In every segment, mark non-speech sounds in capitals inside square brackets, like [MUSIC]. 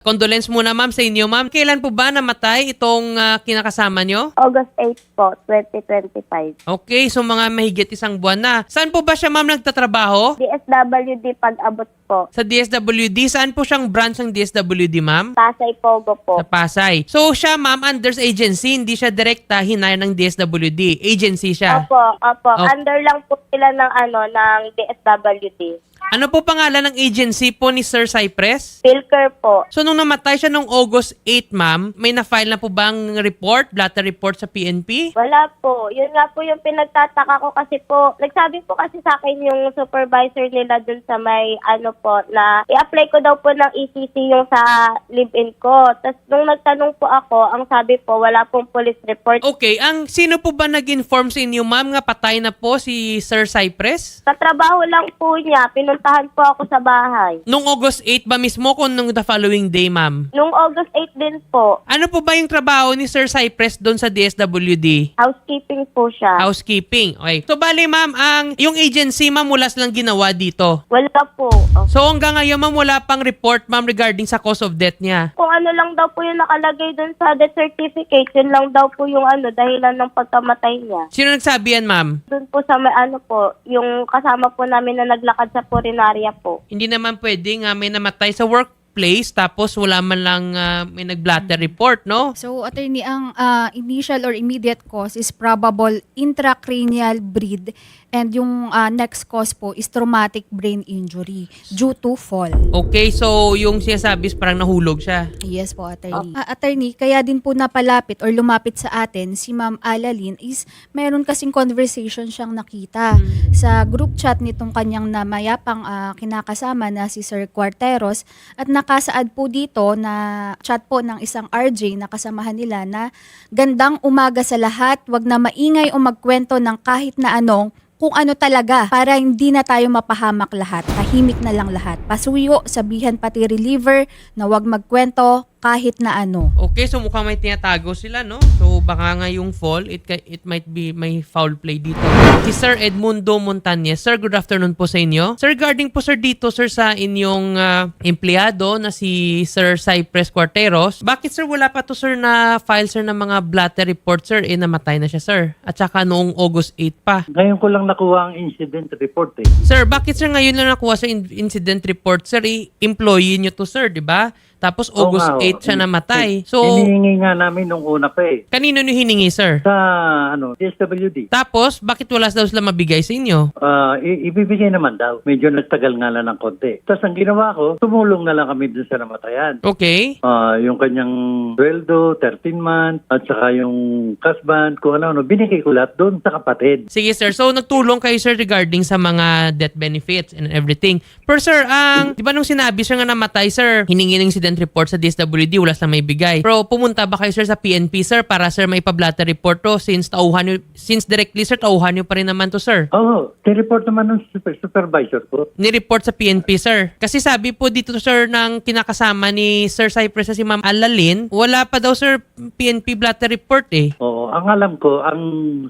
Condolence muna ma'am sa inyo ma'am. Kailan po ba namatay itong ah, kinakasama nyo? August 8 po, 2025. Okay, so mga mahigit isang buwan na. Saan po ba siya ma'am nagtatrabaho? DSWD pag-abot po. Sa DSWD. Saan po siyang branch ng DSWD ma'am? Pasay Pogo po. Sa Pasay. So siya ma'am under sa agency, hindi siya direkta hinire ng DSWD. Agency siya. Opo, opo. Oh. Under lang po sila ng ano, ng DSWD. Ano po pangalan ng agency po ni Sir Cypress? Pilker po. So nung namatay siya nung August 8 ma'am, may na-file na po bang report, blatter report sa PNP? Wala po. Yun nga po yung pinagtataka ko kasi po, nagsabi po kasi sa akin yung supervisor nila dun sa may ano po, na i-apply ko daw po ng ECC yung sa live-in ko. Tapos nung nagtanong po ako, ang sabi po, wala pong police report. Okay, ang sino po ba nag-inform sa inyo ma'am nga patay na po si Sir Cypress? Sa trabaho lang po niya, pinuntahan po ako sa bahay. Nung August 8 ba mismo kung nung the following day ma'am? Nung August 8 din po, Ano po ba yung trabaho ni Sir Cypress doon sa DSWD? housekeeping po siya. Housekeeping. Okay. So bali ma'am, ang yung agency ma'am wala silang ginawa dito. Wala po. Oh. So hanggang ngayon ma'am wala pang report ma'am regarding sa cause of death niya. Kung ano lang daw po yung nakalagay dun sa death certificate, yun lang daw po yung ano, dahilan ng pagkamatay niya. Sino nagsabi yan ma'am? Dun po sa may ano po, yung kasama po namin na naglakad sa Purinaria po. Hindi naman pwede nga may namatay sa workplace tapos wala man lang ah, may nag-blatter report, no? So, attorney, ang ah, initial or immediate cause is probable intracranial bleed and yung ah, next cause po is traumatic brain injury due to fall. Okay, so yung sinasabi is parang nahulog siya. Yes po, attorney. Ah, attorney, kaya din po napalapit or lumapit sa atin si Ma'am Alalin is meron kasing conversation siyang nakita sa group chat nitong kanyang na mayapang ah, kinakasama na si Sir Cuarteros at nakasaad po dito na chat po ng isang RJ na kasamahan nila na gandang umaga sa lahat, wag na maingay o magkwento ng kahit na anong kung ano talaga para hindi na tayo mapahamak lahat. Tahimik na lang lahat. Pasuyo, sabihan pati reliever na wag magkwento kahit na ano. Okay, so mukhang may tinatago sila, no? So baka nga yung fall, it, it might be may foul play dito. Si Sir Edmundo Montañez. Sir, good afternoon po sa inyo. Sir, regarding po sir dito, sir, sa inyong ah, empleyado na si Sir Cypress Cuarteros, bakit sir wala pa to sir na file sir ng mga blatter report, sir? Eh, namatay na siya, sir. At saka noong August 8 pa. Ngayon ko lang nakuha ang incident report eh. Sir, bakit sir ngayon lang nakuha sa in- incident report? Sir, i- employee nyo to sir, di ba? Tapos August nga, 8 oo. siya namatay. So, Hinihingi nga namin nung una pa eh. kanino nyo hiningi, sir? Sa ano, DSWD. Tapos, bakit wala daw sila mabigay sa inyo? Ah, i- ibibigay naman daw. Medyo nagtagal nga lang ng konti. Tapos ang ginawa ko, tumulong na lang kami dun sa namatayan. Okay. Ah, yung kanyang sweldo, 13 months, at saka yung kasban, kung ano-ano, binigay ko lahat doon sa kapatid. Sige, sir. So, nagtulong kayo, sir, regarding sa mga death benefits and everything. Pero, sir, ang, di ba nung sinabi, sir, nga namatay, sir, hiningi ng incident report sa DSWD, wala silang may bigay. Pero, pumunta ba kayo, sir, sa PNP, sir, para, sir, may pa-blatter report to since tauhan nyo, since directly, sir, tauhan nyo pa rin naman to, sir? Oo, oh, report naman ng super- supervisor ko. ni-report sa PNP, sir. Kasi sabi po dito, sir, ng kinakasama ni Sir Cypress na si Ma'am Alalin, wala pa daw, sir, PNP blatter report eh. Oo, ang alam ko, ang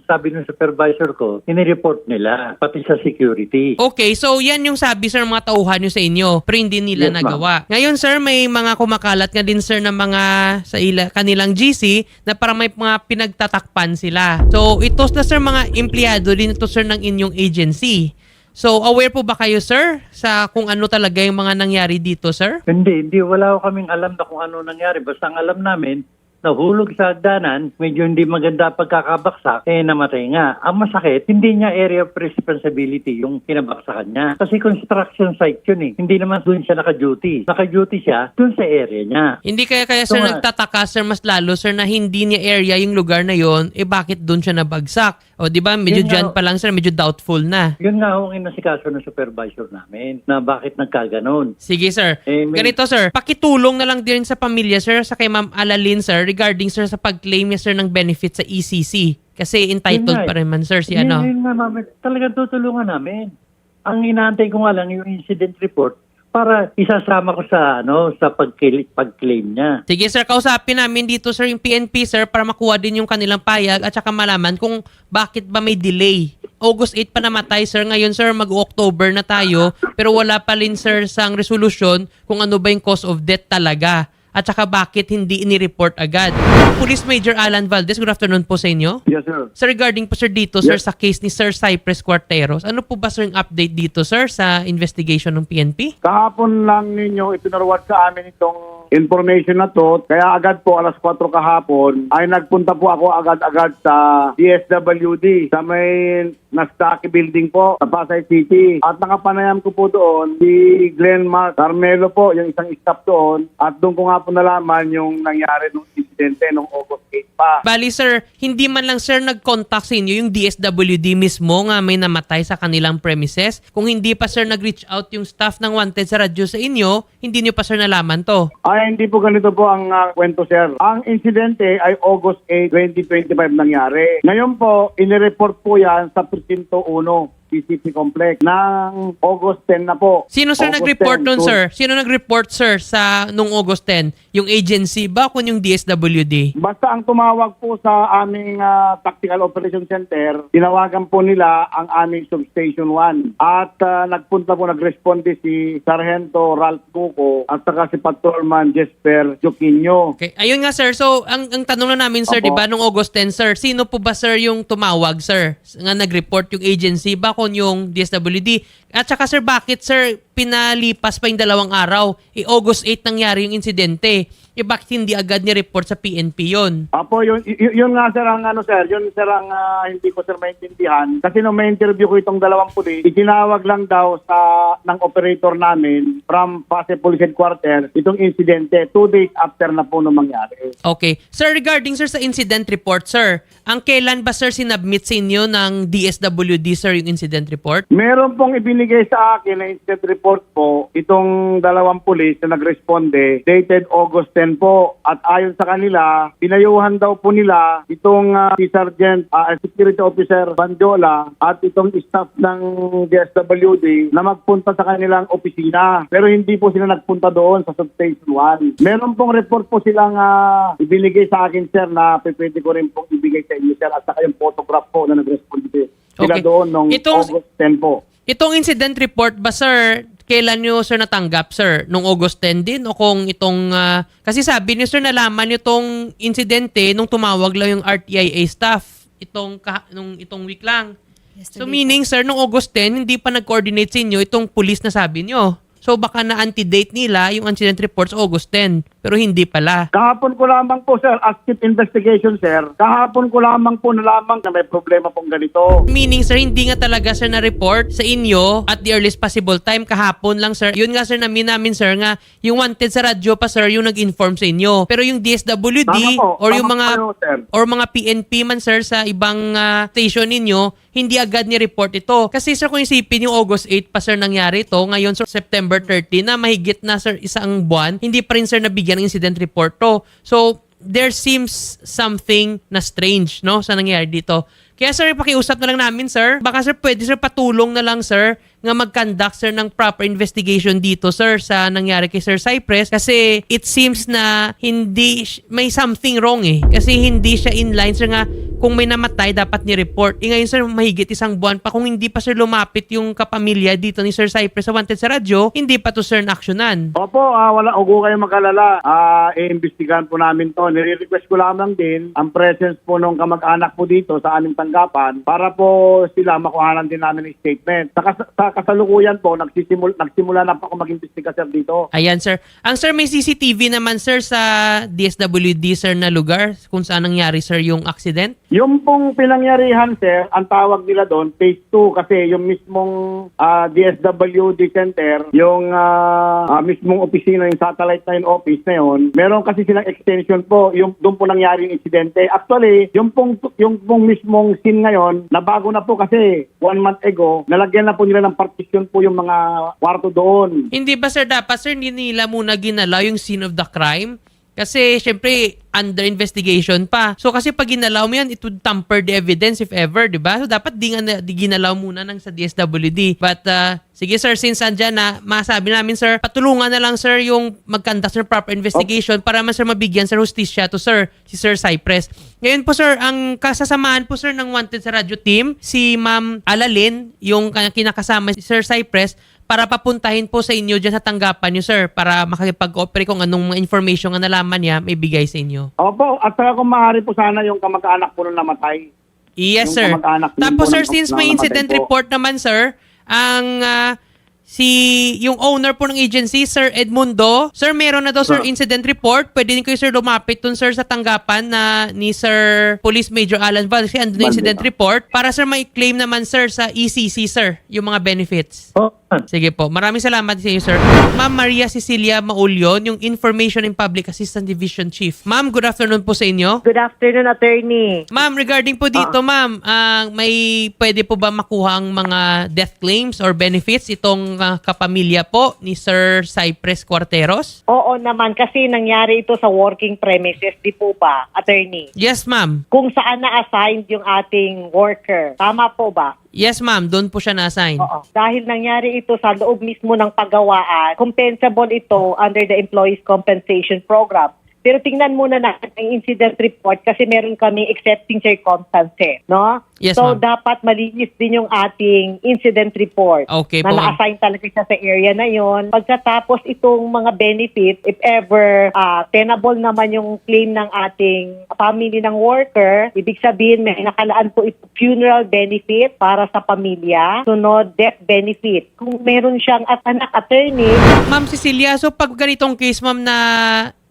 sabi ng supervisor ko, inireport nila, pati sa security. Okay, so yan yung sabi, sir, mga tauhan nyo sa inyo, pero hindi nila Yes, nagawa. Ngayon, sir, may mga kumakalat nga din, sir, ng mga sa ila, kanilang GC na parang may mga pinagtatakpan sila. So, ito na, sir, mga empleyado din ito, sir, ng inyong agency. So, aware po ba kayo, sir, sa kung ano talaga yung mga nangyari dito, sir? Hindi, hindi, wala kaming alam na kung ano nangyari. Basta ang alam namin, nahulog sa hagdanan, medyo hindi maganda pagkakabaksak, eh namatay nga. Ang masakit, hindi niya area of responsibility yung kinabaksakan niya. Kasi construction site yun eh. Hindi naman doon siya naka-duty. Naka-duty siya doon sa area niya. Hindi kaya kaya sir So, nagtataka sir mas lalo sir na hindi niya area yung lugar na yon eh bakit doon siya nabagsak? O di ba medyo dyan pa lang sir medyo doubtful na. Yun nga ang inasikaso ng supervisor namin na bakit nagkaganon. Sige sir. Eh, may- Ganito sir, pakitulong na lang din sa pamilya sir sa kay Ma'am Alalin sir regarding sir sa pag-claim niya sir ng benefit sa ECC. Kasi entitled Yun nga pa eh. rin man sir si Yun- ano. Yun nga ma'am, talagang tutulungan namin. Ang inaantay ko nga lang yung incident report para isasama ko sa ano sa pag-claim, pag-claim niya. Sige sir, kausapin namin dito sir yung PNP sir para makuha din yung kanilang payag at saka malaman kung bakit ba may delay. August 8 pa namatay sir. Ngayon sir, mag-October na tayo pero wala pa rin sir sang resolusyon kung ano ba yung cause of death talaga. At saka bakit hindi ini-report agad. Police Major Alan Valdez, good afternoon po sa inyo. Yes, sir. Sir, regarding po sir dito, sir, Yes. sa case ni Sir Cypress Cuarteros, ano po ba sir yung update dito, sir, sa investigation ng PNP? Kahapon lang ninyo ipinarwat sa amin itong information na to. Kaya agad po alas 4 kahapon ay nagpunta po ako agad-agad sa DSWD sa may Nastaki building po sa Pasay City. At nakapanayam ko po doon si Glenn Mar Carmelo po, yung isang staff doon. At doon ko nga po nalaman yung nangyari nung insidente nung August 8 pa. Bali sir, hindi man lang sir nag-contact sa inyo yung DSWD mismo nga may namatay sa kanilang premises. Kung hindi pa sir nag-reach out yung staff ng Wanted sa radyo sa inyo, hindi nyo pa sir nalaman to. Ay, hindi po ganito po ang ah, kwento, sir. Ang insidente ay August 8, 2025 nangyari. Ngayon po, inireport po yan sa 101 PCP Complex ng August 10 na po. Sino sir August nag-report 10 nun, sir? Sino nag-report, sir, sa nung August 10? Yung agency ba kung yung DSWD? Basta ang tumawag po sa aming ah, Tactical Operation Center, tinawagan po nila ang aming Substation 1. At ah, nagpunta po, nagresponde si Sargento Ralph Cuco at saka si Patrolman Jesper Joquinho. Okay. Ayun nga, sir. So, ang, ang tanong na namin, sir, di ba, nung August 10, sir, sino po ba, sir, yung tumawag, sir? Nga nag-report yung agency ba yung DSWD? At saka sir, bakit sir pinalipas pa yung dalawang araw? Eh August 8 nangyari yung insidente. Eh bakit hindi agad ni-report sa PNP yon? Apo, yun, y- yun nga sir ang ano sir, yun sir ang ah, hindi ko sir maintindihan. Kasi nung may interview ko itong dalawang pulis, itinawag lang daw sa ng operator namin from Pasay Police Headquarters itong insidente two days after na po nung mangyari. Okay. Sir, regarding sir sa incident report, sir, ang kailan ba sir sinubmit sa inyo ng DSWD, sir, yung incident report? Meron pong ibinigay sa akin na incident report po itong dalawang pulis na nagresponde dated August 10 po at ayon sa kanila pinayuhan daw po nila itong ah, si Sergeant ah, Security Officer Bandiola at itong staff ng DSWD na magpunta sa kanilang opisina pero hindi po sila nagpunta doon sa substation 1. Meron pong report po silang ah, ibinigay sa akin sir na pwede ko rin pong ibigay sa inyo sir at saka yung photograph po na nagresponde sila Okay. doon nung Itong- August 10 po. Itong incident report ba, sir, kailan nyo, sir, natanggap, sir? Nung August 10 din? O kung itong... ah, kasi sabi niyo, sir, nalaman itong insidente nung tumawag lang yung RTIA staff itong, ka, nung, itong week lang. So Yesterday meaning, sir, nung August 10, hindi pa nag-coordinate sa inyo itong police na sabi nyo. So baka na-antidate nila yung incident report sa August 10, pero hindi pala. Kahapon ko lamang po, sir, active investigation, sir. Kahapon ko lamang po nalaman na may problema pong ganito. Meaning, sir, hindi nga talaga, sir, na-report sa inyo at the earliest possible time. Kahapon lang, sir. Yun nga, sir, namin namin, sir, nga yung wanted sa radyo pa, sir, yung nag-inform sa inyo. Pero yung DSWD Tama po. or yung mga po, sir. or mga PNP man, sir, sa ibang ah, station ninyo, hindi agad ni-report ito. Kasi, sir, kung isipin yung August 8 pa, sir, nangyari ito, ngayon, sir, September 30 na mahigit na, sir, isang buwan, hindi pa rin, sir, nabigyan ng incident report to. So, there seems something na strange, no, sa nangyari dito. Kaya sir, pakiusap na lang namin sir. Baka sir, pwede sir patulong na lang sir nga mag-conduct sir ng proper investigation dito sir sa nangyari kay Sir Cypress kasi it seems na hindi may something wrong eh. Kasi hindi siya in line sir nga kung may namatay dapat ni-report. E ngayon sir, mahigit isang buwan pa kung hindi pa sir lumapit yung kapamilya dito ni Sir Cypress sa Wanted sa radyo, hindi pa to sir na-actionan. Opo, ah, wala, huwag ko kayo magalala. Ah, iimbestigahan po namin to. Nire-request ko lamang din ang presence po ng kamag-anak po dito sa aming tanggapan para po sila makuhanan din namin ng statement. Sa, kas- sa kasalukuyan po, nagsisimul, nagsimula na po ako mag-imbestiga sir dito. Ayan, sir. Ang sir, may CCTV naman, sir, sa DSWD, sir, na lugar kung saan nangyari, sir, yung accident? Yung pong pinangyarihan, sir, ang tawag nila doon, phase 2, kasi yung mismong ah, DSWD Center, yung ah, ah, mismong opisina, yung satellite na yung office na yun, meron kasi silang extension po, yung doon po nangyari yung insidente. Actually, yung pong, yung pong mismong scene ngayon, nabago na po kasi one month ago, nalagyan na po nila ng partition po yung mga kwarto doon. Hindi ba, sir, dapat, sir, hindi nila muna ginalaw yung scene of the crime? Kasi, syempre, under investigation pa. So, kasi pag ginalaw mo yan, it would tamper the evidence if ever, di ba? So, dapat di, nga di ginalaw muna ng sa DSWD. But, uh, sige, sir, since andyan na, masabi namin, sir, patulungan na lang, sir, yung mag-conduct ng proper investigation para man, sir, mabigyan, sir, justisya to, sir, si Sir Cypress. Ngayon po, sir, ang kasasamahan po, sir, ng Wanted sa Radio Team, si Ma'am Alalin, yung ka- kinakasama si Sir Cypress, para papuntahin po sa inyo dyan sa tanggapan niyo, sir, para makakipag-cooperate kung anong mga information nga nalaman niya, may bigay sa inyo. Opo, at saka kung maaari po sana yung kamag-anak po nung namatay. Yes, Yung sir. Tapos, po sir, since may incident po. report naman, sir, ang ah, si yung owner po ng agency, Sir Edmundo, sir, meron na daw, sir, Sir. incident report. Pwede din kayo, sir, lumapit dun, sir, sa tanggapan na ni Sir Police Major Alan Val. Kasi andun na incident pa. report para, sir, may claim naman, sir, sa ECC, sir, yung mga benefits. Oh, [LAUGHS] Sige po. Maraming salamat sa inyo, sir. Ma'am Maria Cecilia Maulyon, yung Information and Public Assistant Division Chief. Ma'am, good afternoon po sa inyo. Good afternoon, attorney. Ma'am, regarding po dito, ma'am, ah, may pwede po ba makuha ang mga death claims or benefits itong ah, kapamilya po ni Sir Cypress Cuarteros? Oo naman, kasi nangyari ito sa working premises, di po ba, attorney? Yes, ma'am. Kung saan na-assigned yung ating worker. Tama po ba? Yes, ma'am. Doon po siya na-assign. Oo. Dahil nangyari ito sa loob mismo ng paggawaan, compensable ito under the Employees Compensation Program. Pero tingnan muna natin ang incident report kasi meron kami accepting circumstances, no? Yes, so, ma'am. dapat malinis din yung ating incident report. Okay na po, na-assign talaga siya sa area na yon. Pagkatapos itong mga benefits, if ever ah, tenable naman yung claim ng ating family ng worker, ibig sabihin may nakalaan po ito funeral benefit para sa pamilya, sunod death benefit. Kung meron siyang at anak attorney, Ma'am Cecilia, so pag ganitong case, ma'am, na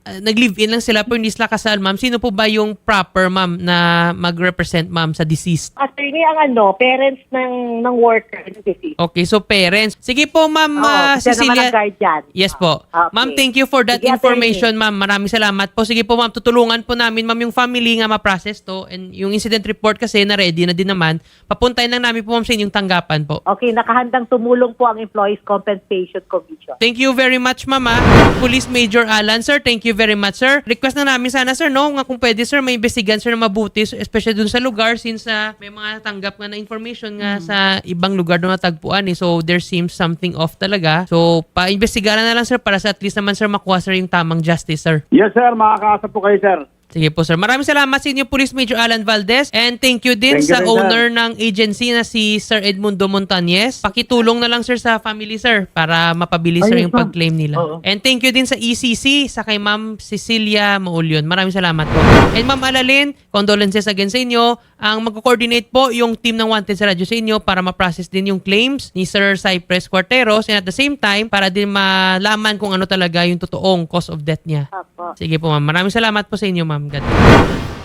ah, nag-live-in lang sila pero hindi sila kasal, ma'am, sino po ba yung proper, ma'am, na mag-represent, ma'am, sa deceased? attorney ang ano, parents ng ng worker ng deceased. Okay, so parents. Sige po, ma'am Oo, ah, siya naman Cecilia. ang guardian. Yes po. Okay. Ma'am, thank you for that Sige, information, ma'am. Maraming salamat po. Sige po, ma'am, tutulungan po namin, ma'am, yung family nga ma-process to and yung incident report kasi na ready na din naman. Papuntahin lang namin po, ma'am, sa inyong tanggapan po. Okay, nakahandang tumulong po ang Employees Compensation Commission. Thank you very much, mama. Police Major Alan, sir. Thank you very much, sir. Request na namin sana, sir, no? Nga kung pwede, sir, may investigan, sir, na mabuti, especially dun sa lugar since ah, may mga tanggap nga na information nga sa ibang lugar na natagpuan, eh. So, there seems something off talaga. So, pa-investigaran na lang, sir, para sa at least naman, sir, makuha, sir, yung tamang justice, sir. Yes, sir. Makakaasa po kayo, sir. Sige po, sir. Maraming salamat sa inyo, Police Major Alan Valdez. And thank you din Thank you sa sir. owner ng agency na si Sir Edmundo Montañez. Pakitulong na lang, sir, sa family, sir, para mapabilis, sir, Ayos, yung pag-claim nila. Oo. And thank you din sa ECC, sa kay Ma'am Cecilia Maulyon. Maraming salamat po. And Ma'am Alalin, condolences again sa inyo. Ang mag-coordinate po yung team ng Wanted sa radyo sa inyo para ma-process din yung claims ni Sir Cypress Cuarteros and at the same time, para din malaman kung ano talaga yung totoong cause of death niya. Apo. Sige po, ma'am. Maraming salamat po sa inyo, ma'am. God bless.